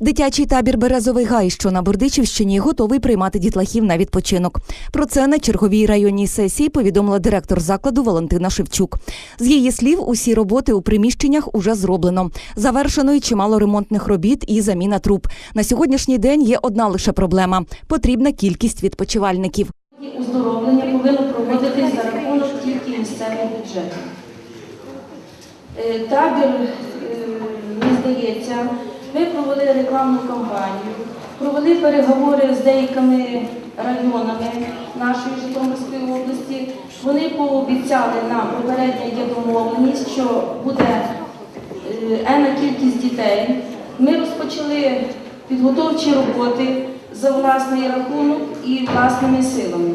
Дитячий табір Березовий гай, що на Бердичівщині, готовий приймати дітлахів на відпочинок. Про це на черговій районній сесії повідомила директор закладу Валентина Шевчук. З її слів, усі роботи у приміщеннях уже зроблено. Завершено й чимало ремонтних робіт і заміна труб. На сьогоднішній день є одна лише проблема: потрібна кількість відпочивальників. І Оздоровлення повинно проводитись за рахунок тільки місцевого бюджету. Е, Табір, е, мені здається, ми провели рекламну кампанію, провели переговори з деякими районами нашої Житомирської області. Вони пообіцяли нам попередня є домовленість, що буде е, енна кількість дітей. Ми розпочали підготовчі роботи за власний рахунок і власними силами.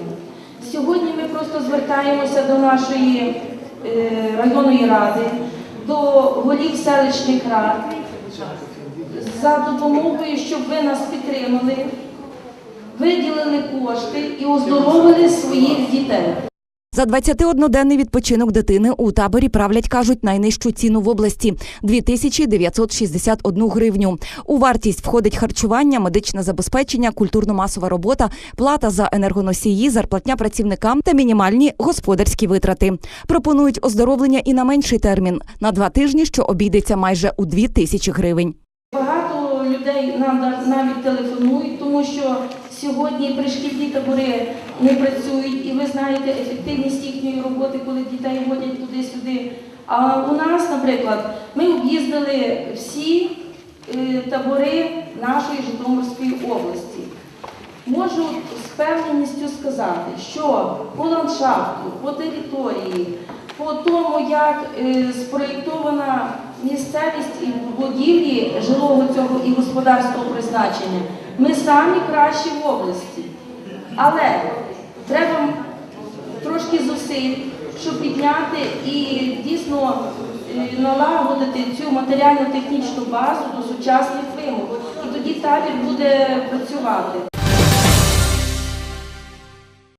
Сьогодні ми просто звертаємося до нашої е, районної ради, до голів селищних рад за допомогою, щоб ви нас підтримали, виділили кошти і оздоровили своїх дітей. За 21-денний відпочинок дитини у таборі правлять, кажуть, найнижчу ціну в області 2961 гривню. У вартість входить харчування, медичне забезпечення, культурно-масова робота, плата за енергоносії, зарплатня працівникам та мінімальні господарські витрати. Пропонують оздоровлення і на менший термін на два тижні, що обійдеться майже у 2 тисячі гривень. Людей нам навіть телефонують, тому що сьогодні пришкільні табори не працюють, і ви знаєте ефективність їхньої роботи, коли дітей водять туди-сюди. А у нас, наприклад, ми об'їздили всі е, табори нашої Житомирської області. Можу з впевненістю сказати, що по ландшафту, по території, по тому, як е, спроєктована місцевість і будівлі жилого цього і господарського призначення, ми самі кращі в області. Але треба трошки зусиль, щоб підняти і дійсно е, налагодити цю матеріально-технічну базу до сучасних вимог. І тоді табір буде працювати.